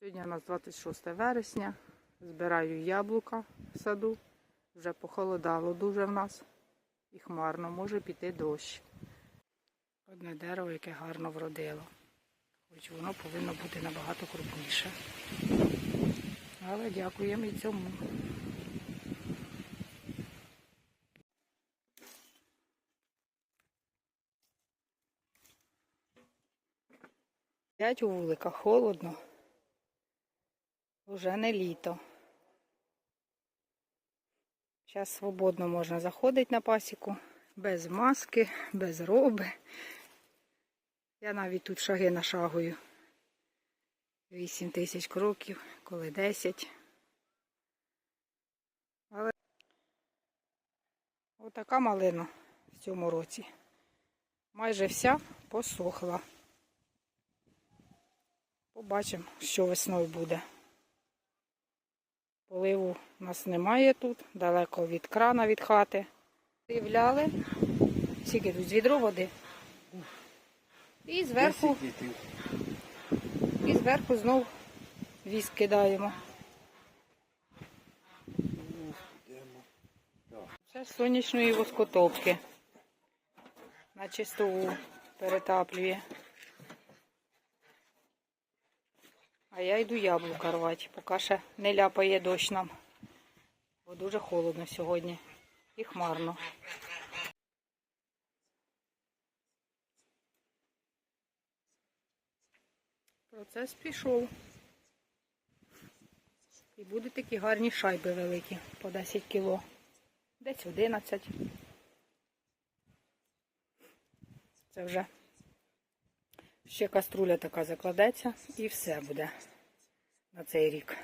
Сьогодні у нас 26 вересня. Збираю яблука в саду. Вже похолодало дуже в нас. І хмарно, може піти дощ. Одне дерево, яке гарно вродило. Хоч воно повинно бути набагато крупніше. Але дякуємо і цьому. Сидять у вуликах холодно. Уже не літо. Зараз свободно можна заходити на пасіку, без маски, без роби. Я навіть тут шаги нашагую. 8 тисяч кроків, коли 10. Але отака малина в цьому році. Майже вся посохла. Побачимо, що весною буде. Поливу у нас немає тут, далеко від крана від хати. Виявляли, скільки тут з відро води. І зверху, і зверху знов віск кидаємо. Це з сонячної воскотопки. На чистову перетаплює. А я йду яблука рвати, поки ще не ляпає дощ нам. Бо дуже холодно сьогодні і хмарно. Процес пішов. І будуть такі гарні шайби великі по 10 кіло. Десь 11. Це вже ще каструля така закладеться і все буде на цей рік.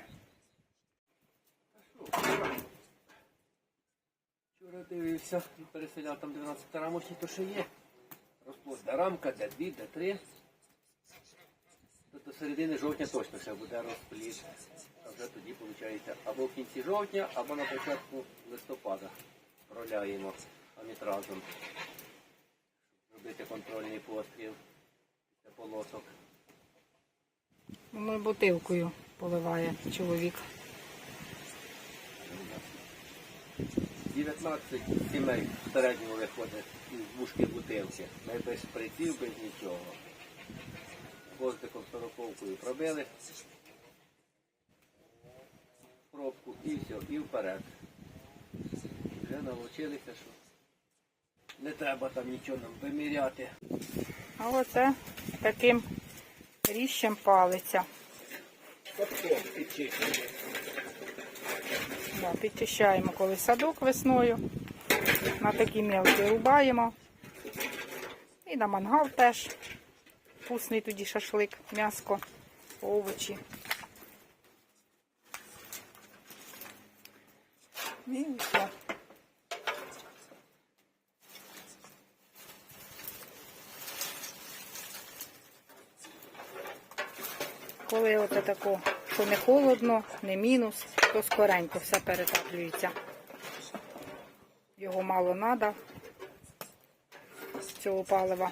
Вчора дивився, переселяв там 12 рамочні, то ще є. Розплодна рамка, де 2, де 3. То до середини жовтня точно ще буде розплід. А вже тоді виходить або в кінці жовтня, або на початку листопада проляємо амітразом. Щоб зробити контрольний постріл полосок. Ну, бутилкою поливає чоловік. 19 сімей в середньому виходить із вушки бутилки. Ми без шприців, без нічого. Гвоздиком сороковкою пробили пробку і все, і вперед. Вже навчилися, що не треба там нічого нам виміряти. А оце таким ріщем палиться. Катком підчищення. Да, підчищаємо коли садок весною. На такі мелкі рубаємо. І на мангал теж. Вкусний тоді шашлик, м'яско, овочі. І все. Коли оце тако, що не холодно, не мінус, то скоренько все перетаплюється. Його мало треба, цього палива.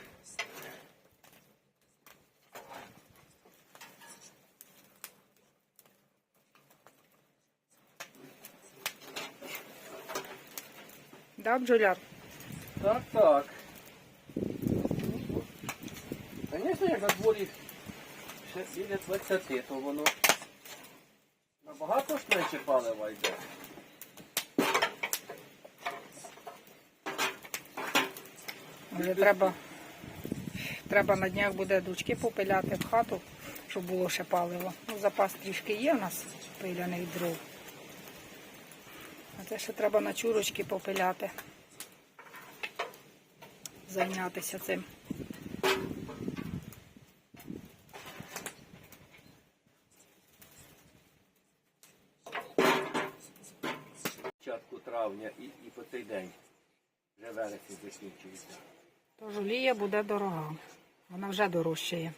Да, бджоляр? Так, так. Звісно, як на дворі біля 20, то воно набагато менше палива йде. Вже треба, треба на днях буде дучки попиляти в хату, щоб було ще паливо. Ну, запас трішки є в нас пиляних дров. А це ще треба на чурочки попиляти. Зайнятися цим. Початку травня і, і по цей день. Вже вересень закінчується. Тож олія буде дорога. Вона вже дорожчає.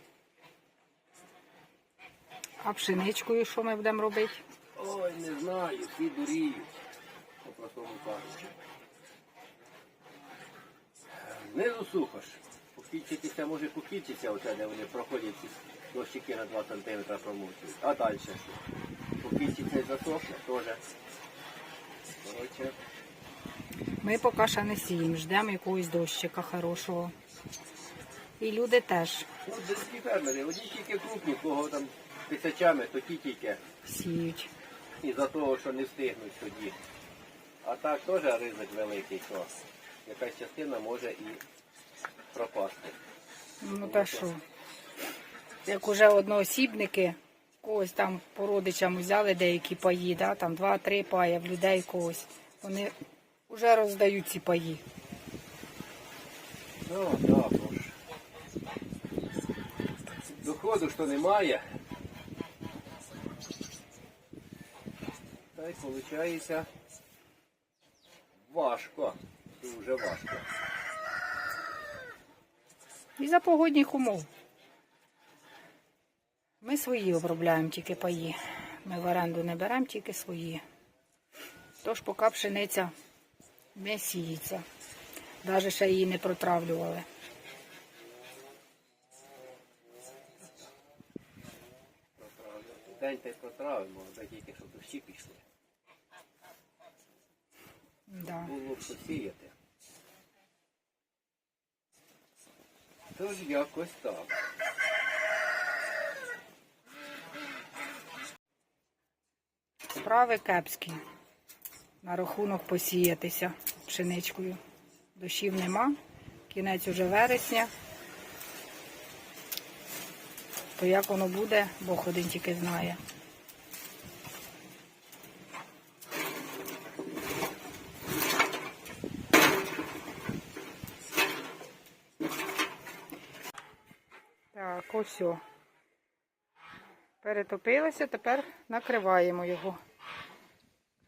А пшеничкою що ми будемо робити? Ой, не знаю, всі дуріють. По-простому кажучи. Знизу сухо ж. Покінчитися може покінчитися, оце, де вони проходять ці дощики на 2 см промочують. А далі що? Цей засохне, теж. Коротше, Ми поки ще не сіємо, ждемо якогось дощика хорошого. І люди теж ну, деякі фермери, одні тільки крупні, кого там тисячами, то ті тільки. сіють. із-за того, що не встигнуть тоді. А так теж ризик великий, що якась частина може і пропасти. Ну та що? Як уже одноосібники, когось там по родичам взяли деякі паї, да, там два-три пая в людей когось. Вони вже роздають ці паї. Ну, так, бо ж. Доходу що немає. Та й виходить важко. Дуже важко. І за погодних умов. Ми свої обробляємо тільки паї. Ми в оренду не беремо тільки свої. Тож поки пшениця не сіється. Навіть ще її не протравлювали. День та й протравимо, де тільки щоб дощі пішли. Да. Було б посіяти. Тож якось так. Справи кепські. На рахунок посіятися пшеничкою. Дощів нема. Кінець уже вересня. То як воно буде, Бог один тільки знає. Так, ось. Перетопилося, тепер накриваємо його.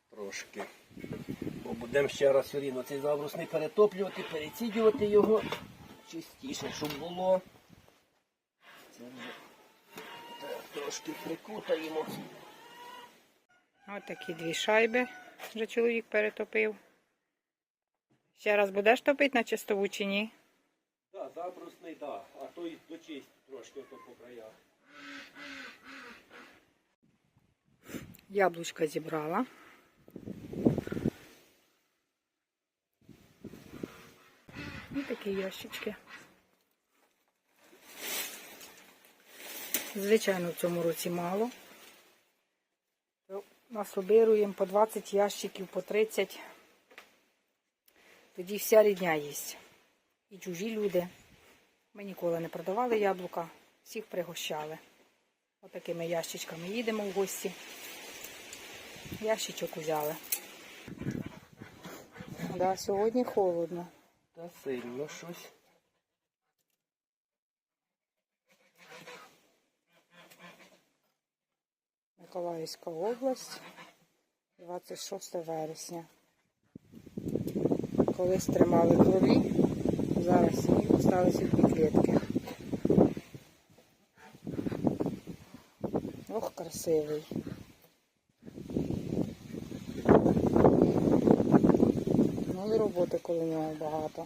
Трошки. Будемо ще раз все рівно цей забрус не перетоплювати, перецідювати його чистіше, щоб було. Це вже так, трошки прикутаємо. Ось такі дві шайби вже чоловік перетопив. Ще раз будеш топити на чистову чи ні? Так, забрусний, так, а то й дочисть трошки то по краях. Яблучка зібрала. І такі ящички. Звичайно, в цьому році мало. Насобируємо по 20 ящиків, по 30. Тоді вся рідня їсть. І чужі люди. Ми ніколи не продавали яблука, всіх пригощали. Отакими ящичками їдемо в гості. Ящичок взяли. Да, сьогодні холодно. Та сильно щось. Миколаївська область, 26 вересня. Колись тримали в дворі, зараз залишилися дві клітки. Ох, красивий. Ну і роботи коло нього багато.